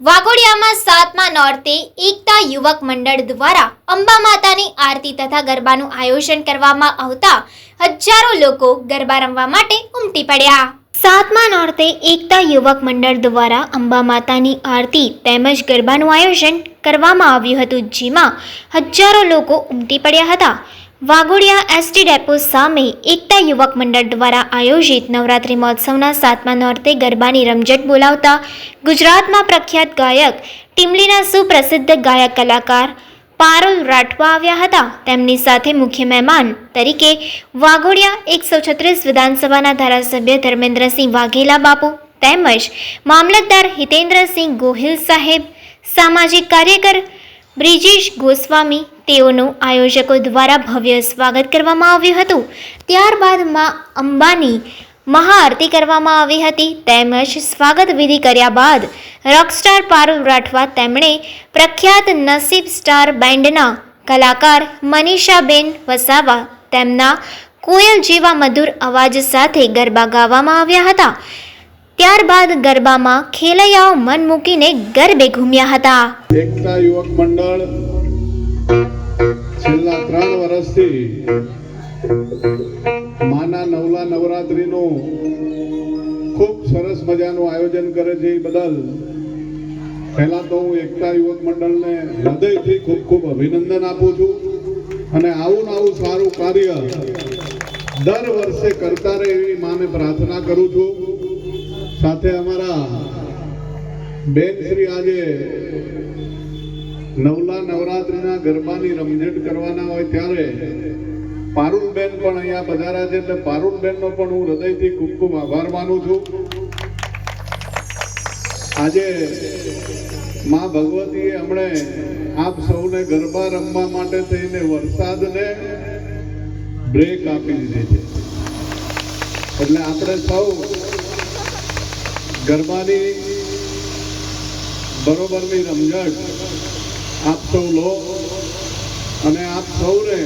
વાઘોડિયામાં સાતમા નોરતે એકતા યુવક મંડળ દ્વારા અંબા માતાની આરતી તથા ગરબાનું આયોજન કરવામાં આવતા હજારો લોકો ગરબા રમવા માટે ઉમટી પડ્યા. સાતમા નોરતે એકતા યુવક મંડળ દ્વારા અંબા માતાની આરતી તેમજ ગરબાનું આયોજન કરવામાં આવ્યું હતું, જેમાં હજારો લોકો ઉમટી પડ્યા હતા. વાઘોડિયા એસટી ડેપો સામે એકતા યુવક મંડળ દ્વારા આયોજિત નવરાત્રિ મહોત્સવના સાતમા નોરતે ગરબાની રમઝટ બોલાવતા ગુજરાતમાં પ્રખ્યાત ગાયક, ટીમલીના સુપ્રસિદ્ધ ગાયક કલાકાર પારુલ રાઠવા આવ્યા હતા. તેમની સાથે મુખ્ય મહેમાન તરીકે વાઘોડિયા એકસો છત્રીસ વિધાનસભાના ધારાસભ્ય ધર્મેન્દ્રસિંહ વાઘેલા બાપુ તેમજ મામલતદાર હિતેન્દ્રસિંહ ગોહિલ સાહેબ, સામાજિક કાર્યકર બ્રિજેશ ગોસ્વામી તેઓનું આયોજકો દ્વારા ભવ્ય સ્વાગત કરવામાં આવ્યું હતું. ત્યારબાદ મા અંબાની મહાઆરતી કરવામાં આવી હતી. તેમજ સ્વાગત વિધિ કર્યા બાદ રોકસ્ટાર પારુલ રાઠવા તેમણે પ્રખ્યાત નસીબ સ્ટાર બેન્ડના કલાકાર મનીષાબેન વસાવા તેમના કોયલ જેવા મધુર અવાજ સાથે ગરબા ગાવામાં આવ્યા હતા. ત્યારબાદ ગરબામાં ખેલૈયાઓ મન મૂકીને ગરબે ઘૂમ્યા હતા. એકતા યુવક મંડળ છેલ્લા ત્રણ વર્ષથી માના નવલા નવરાત્રીનું ખૂબ સરસ મજાનું આયોજન કરે છે એ બદલ પહેલા તો હું એકતા યુવક મંડળને હૃદયથી ખૂબ ખૂબ અભિનંદન આપું છું અને આવું આવું સારું કાર્ય દર વર્ષે કરતા રહે એવી માને પ્રાર્થના કરું છું. સાથે અમારા બેન શ્રી આજે નવલા નવરાત્રીના ગરબાની રમઝટ કરવાના હોય ત્યારે પારુલબેન પણ અહીંયા પધાર્યા છે એટલે પારુલબેનનો પણ હું હૃદયથી ખૂબ ખૂબ આભાર માનું છું. આજે માં ભગવતીએ હમણે આપ સૌને ગરબા રમવા માટે થઈને વરસાદને બ્રેક આપી દીધી છે. એટલે આપણે સૌ ગરબાની બરોબરની રમઝટ આપ સૌ લો અને આપ સૌને